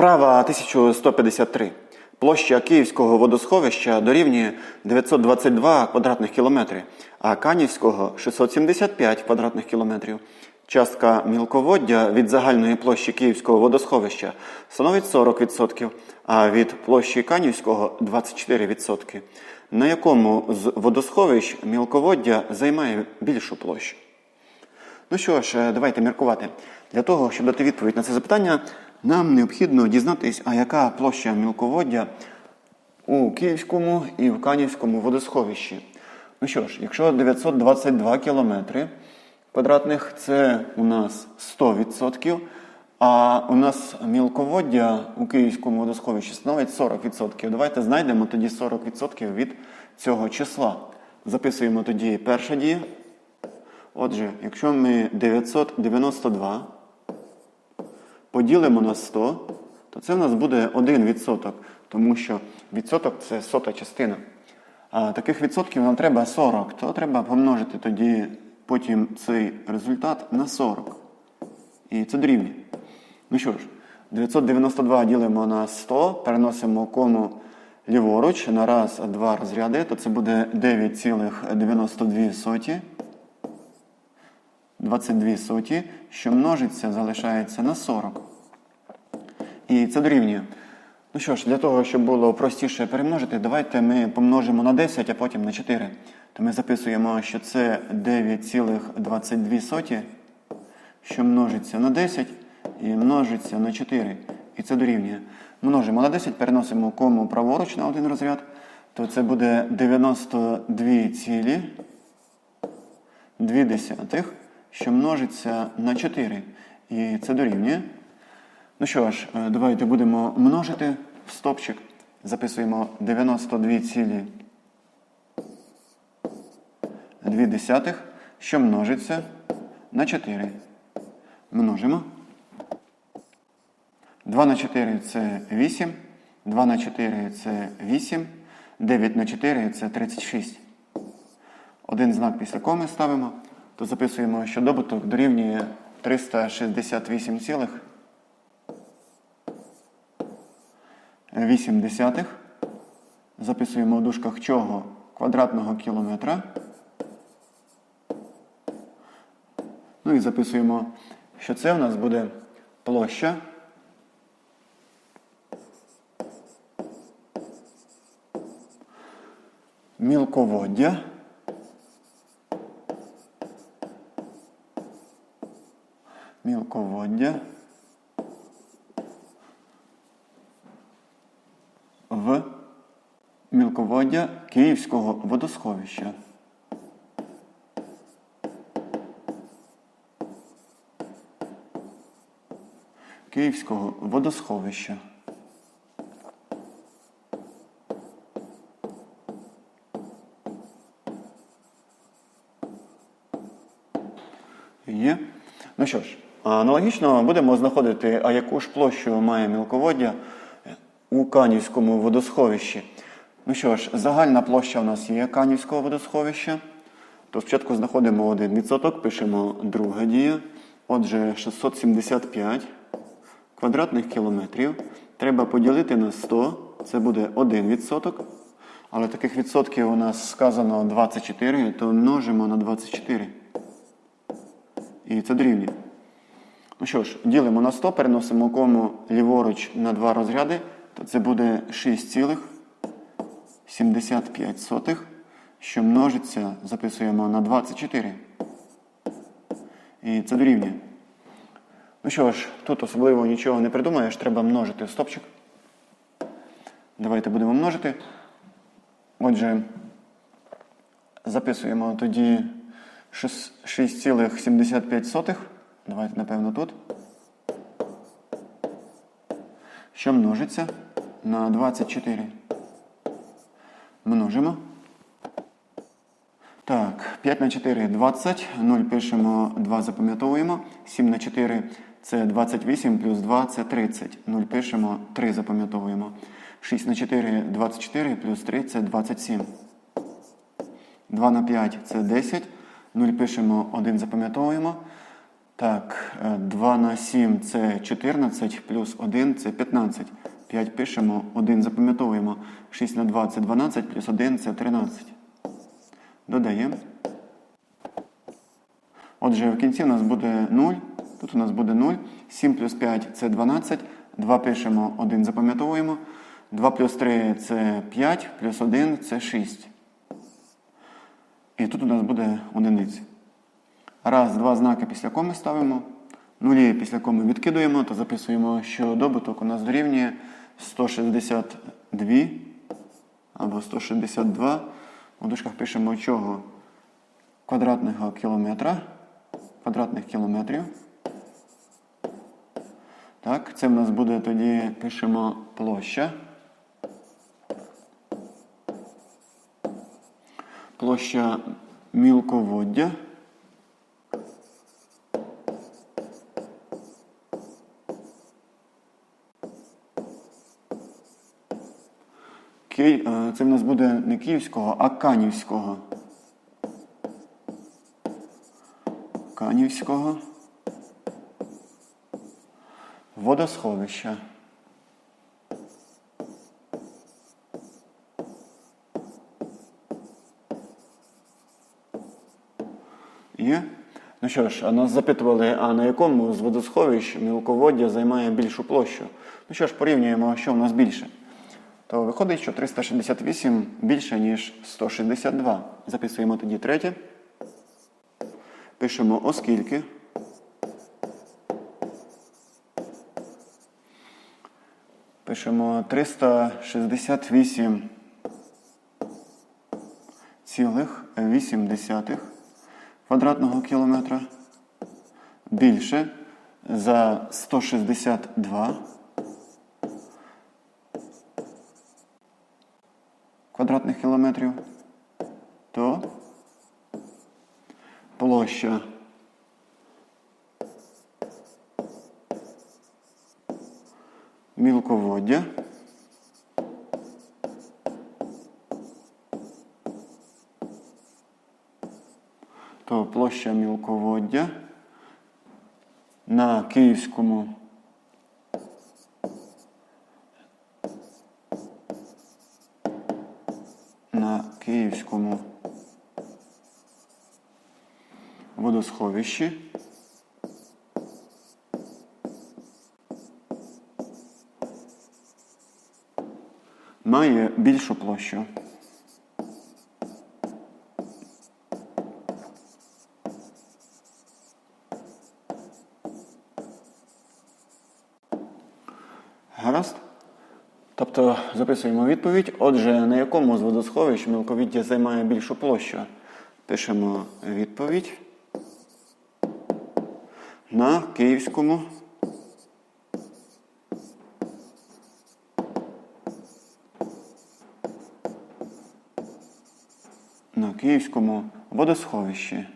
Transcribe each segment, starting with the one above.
Вправа 1153. Площа Київського водосховища дорівнює 922 квадратних кілометри, а Канівського 675 квадратних кілометрів. Частка мілководдя від загальної площі Київського водосховища становить 40%, а від площі Канівського 24%. На якому з водосховищ мілководдя займає більшу площу? Ну що ж, е, давайте міркувати. Для того, щоб дати відповідь на це запитання, нам необхідно дізнатись, а яка площа мілководдя у Київському і в Канівському водосховищі. Ну що ж, якщо 922 кілометри квадратних, це у нас 100%, а у нас мілководдя у Київському водосховищі становить 40%. Давайте знайдемо тоді 40% від цього числа. Записуємо тоді перша дія. Отже, якщо ми 992 поділимо на 100, то це в нас буде 1%, тому що відсоток це сота частина. А таких відсотків нам треба 40, то треба помножити тоді потім цей результат на 40. І це дорівнює. Ну що ж, 992 ділимо на 100, переносимо кому ліворуч на раз, два розряди, то це буде 9,92. 22 соті, що множиться, залишається на 40. І це дорівнює. Ну що ж, для того, щоб було простіше перемножити, давайте ми помножимо на 10, а потім на 4. То ми записуємо, що це 9,22, соті, що множиться на 10 і множиться на 4. І це дорівнює. Множимо на 10, переносимо кому праворуч на один розряд, то це буде 92 цілі 2 десятих, що множиться на 4. І це дорівнює. Ну що ж, е, давайте будемо множити в стопчик. Записуємо 92 цілі 2 десятих, що множиться на 4. Множимо. 2 на 4 це 8. 2 на 4 це 8. 9 на 4 це 36. Один знак після коми ставимо, то записуємо, що добуток дорівнює 368 цілих 8 десятих. Записуємо в дужках чого квадратного кілометра. Ну і записуємо, що це у нас буде площа. Мілководдя. Мілководдя. В мілководдя Київського водосховища. Київського водосховища. Є. Ну що ж, аналогічно будемо знаходити, а яку ж площу має мілководдя у Канівському водосховищі. Ну що ж, загальна площа у нас є Канівського водосховища. То спочатку знаходимо один відсоток, пишемо друга дія. Отже, 675 квадратних кілометрів. Треба поділити на 100, це буде 1 відсоток. Але таких відсотків у нас сказано 24, то множимо на 24. І це дорівнює. Ну що ж, ділимо на 100, переносимо кому ліворуч на два розряди, то це буде 6,75, що множиться, записуємо на 24. І це дорівнює. Ну що ж, тут особливо нічого не придумаєш, треба множити стопчик. Давайте будемо множити. Отже, записуємо тоді 6,75. Давайте, напевно, тут. Що множиться на 24. Множимо. Так, 5 на 4 20. 0 пишемо, 2 запам'ятовуємо. 7 на 4 це 28, плюс 2 це 30. 0 пишемо, 3 запам'ятовуємо. 6 на 4 24, плюс 3 це 27. 2 на 5 це 10. 0 пишемо, 1 запам'ятовуємо. Так, е, 2 на 7 це 14, плюс 1 це 15. 5 пишемо, 1 запам'ятовуємо. 6 на 2 це 12, плюс 1 це 13. Додаємо. Отже, в кінці у нас буде 0. Тут у нас буде 0. 7 плюс 5 це 12. 2 пишемо, 1 запам'ятовуємо. 2 плюс 3 це 5, плюс 1 це 6. І тут у нас буде одиниці. Раз, два знаки після коми ставимо. Нулі після коми відкидуємо, то записуємо, що добуток у нас дорівнює 162 або 162. У дужках пишемо чого? Квадратного кілометра. Квадратних кілометрів. Так, це в нас буде тоді пишемо площа. Площа мілководдя. Це в нас буде не київського, а канівського. Канівського водосховища. Є? Ну що ж, нас запитували, а на якому з водосховищ мілководдя займає більшу площу? Ну що ж, порівнюємо, що в нас більше. То виходить, що 368 більше, ніж 162. Записуємо тоді третє. Пишемо оскільки. Пишемо 368 цілих 8 десятих квадратного кілометра більше за 162 квадратних кілометрів, то площа мілководдя то площа мілководдя на Київському на Київському водосховищі має більшу площу. Записуємо відповідь. Отже, на якому з водосховищ мілковіддя займає більшу площу? Пишемо відповідь. На Київському. На Київському водосховищі.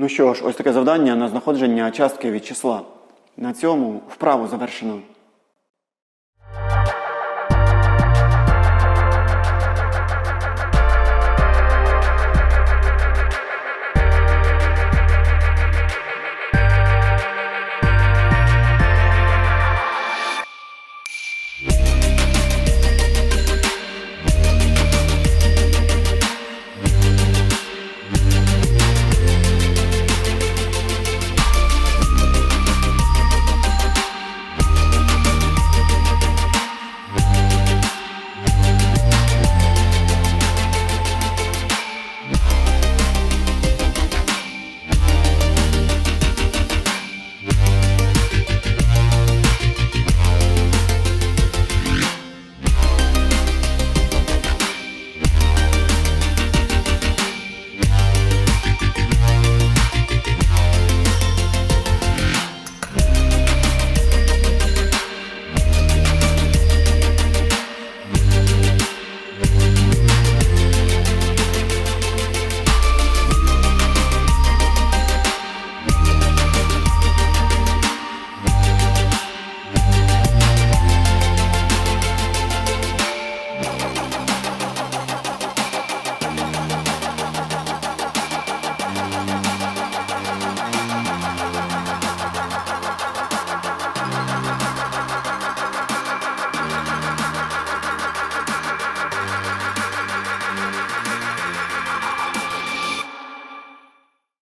Ну що ж, ось таке завдання на знаходження частки від числа. На цьому вправу завершено.